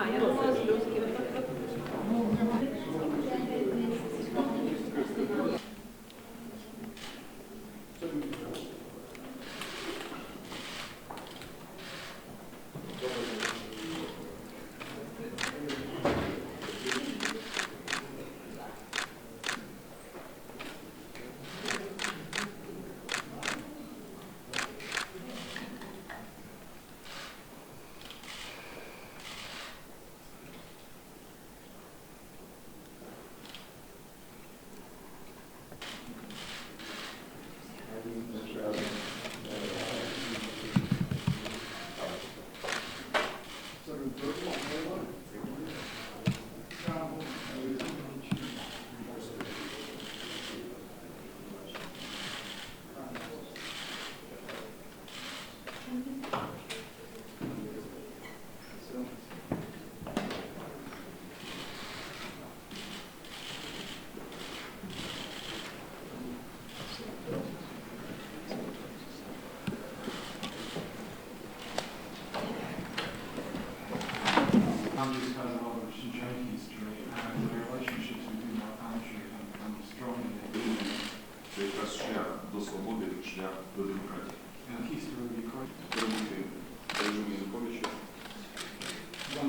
А, я думала, з люськів. family because of all the junkies during their relationships, we do not penetrate and become. And he's doing the Перемогти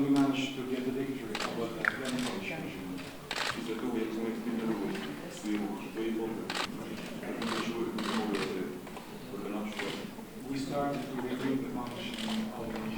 we managed to get the victory. We We started to rebuild the function of the